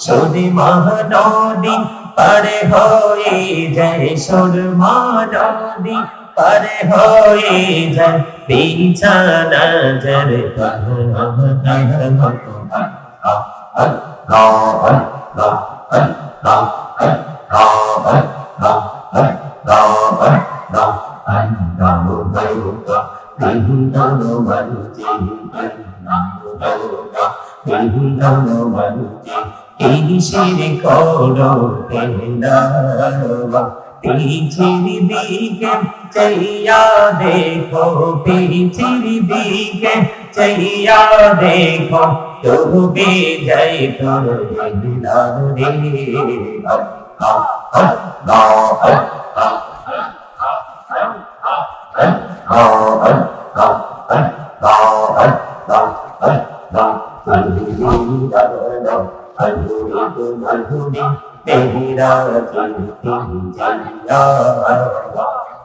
সুদি মহানদী পারে হয়ে যায় সুরমা নদী পারে হয়ে যায় বিছানা জর কিসের করো পিছির দিকে চাইয়া দেখো পিছির দিকে চাইয়া দেখো ডুবে যাই তোর রে।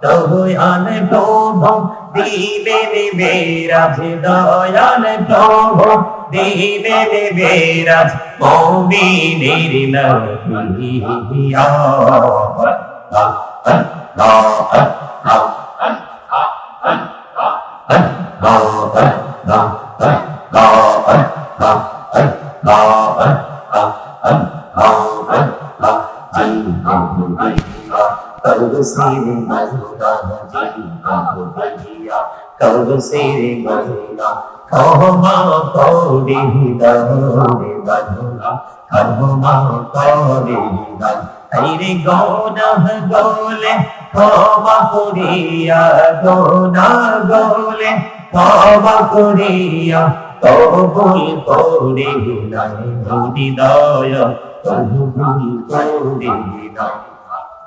দয়াল প্রভু দিলেন বেরাজ দয়াল প্রভু দিলেন বেরাজ মমিনের লাগিয়া কৌশিরে মজুদা ক্ষমা করি দরে বন্ধুরা ক্ষমা করি আইরে গৌনহ গোলে ক্ষমা করিয়া গৌনা গোলে ক্ষমা করিয়া কবুল করে হৃদয় কবুল করে নাই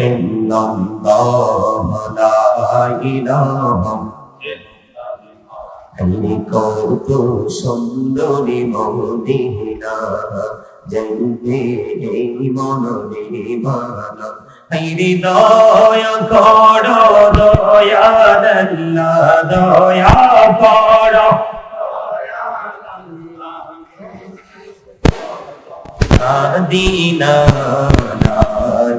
إلا الله لا إله তুমি কত সুন্দরী মদিনা জন্মে এই মনে মানা হৃদয় কর দয়া দয়া কর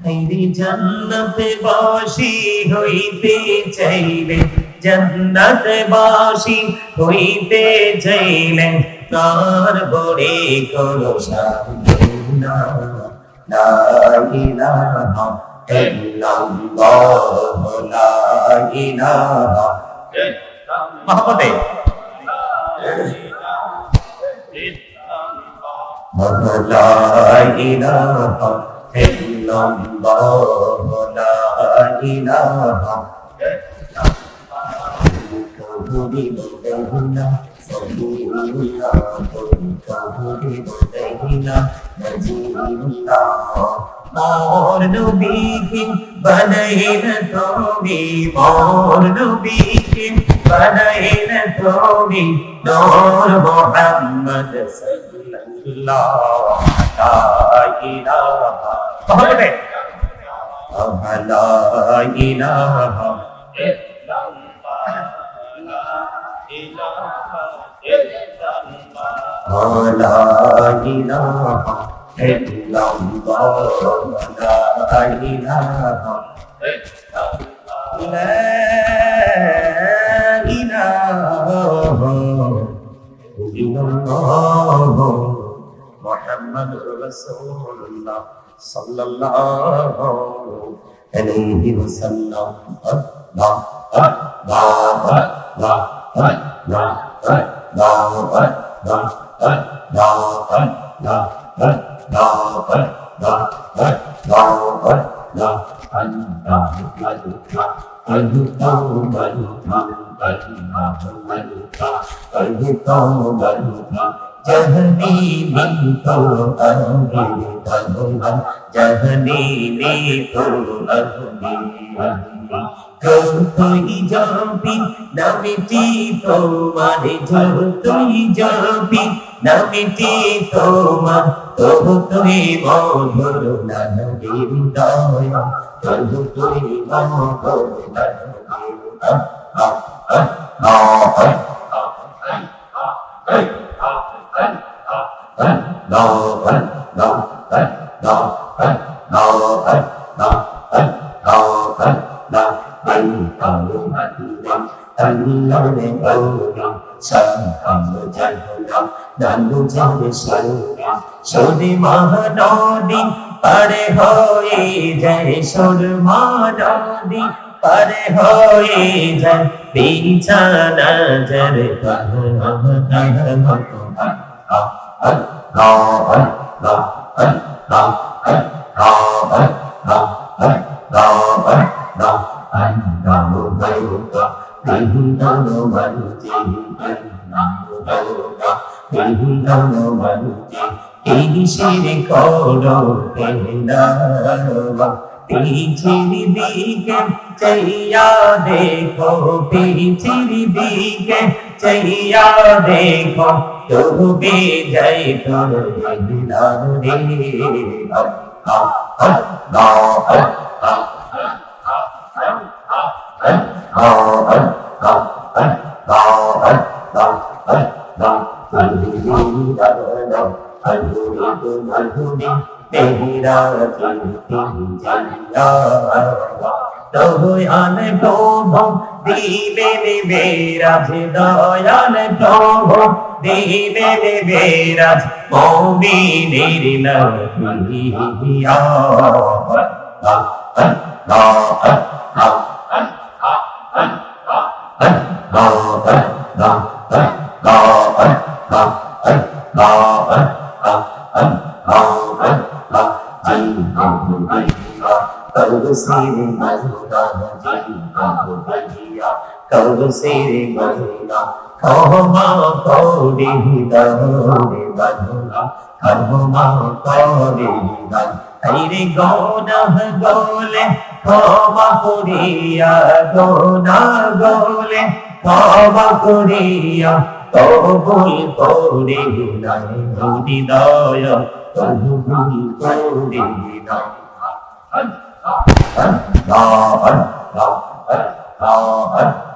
হেরি জান্নাতে বাসি হইতে চাইলে জান্নাতে বাসি হইতে চাইলে তার বড়ে করো সাধনা লা ইলাহা ইল্লাল্লাহ লা মোর নবীকে বানাইন তুমি মোর নবীকে বানাইন তুমি নূর মুহাম্মদ সাল্লাল্লাহু আলাইহি মহব্বতে লা ইলাহা لا إله إلا الله sallallahu alaihi wasallam la la la la la la la la la la la la la la la la la la anda maluka aluka maluka anda maluka aluka maluka जहनी में तो अगे भगवान जहनी में तो अगे যতই যাবি নামিটি তোমারে যতই যাবি নামিটি তোমার তবু তুই মধুর নানবীর দয়া তবু তুই মধুর নানবীর সদি মহানদী পারে হয়ে যায় সোর মহানদী পারে হয়ে যায় বিছানা জর ইনিশির করো পিছির দিকে চাইয়া দেখো পিছির দিকে চাইয়া দেখো বে যাই তোর দিলার প্রভু আনে প্রভু দিবেন বেরাজ দয়াল প্রভু দিবেন বেরাজ মৌমিনের Thank you. কৌশিরে বদলা ক্ষমা কৌরি দৌরে বদলা ক্ষমা কৌরি দল হরি গৌনহ গোলে ক্ষমা করিয়া গৌনা গোলে ক্ষমা করিয়া কবুল কৌরি নাই ধুনি দয় কবুল কৌরি নাই Allah, Allah, Allah.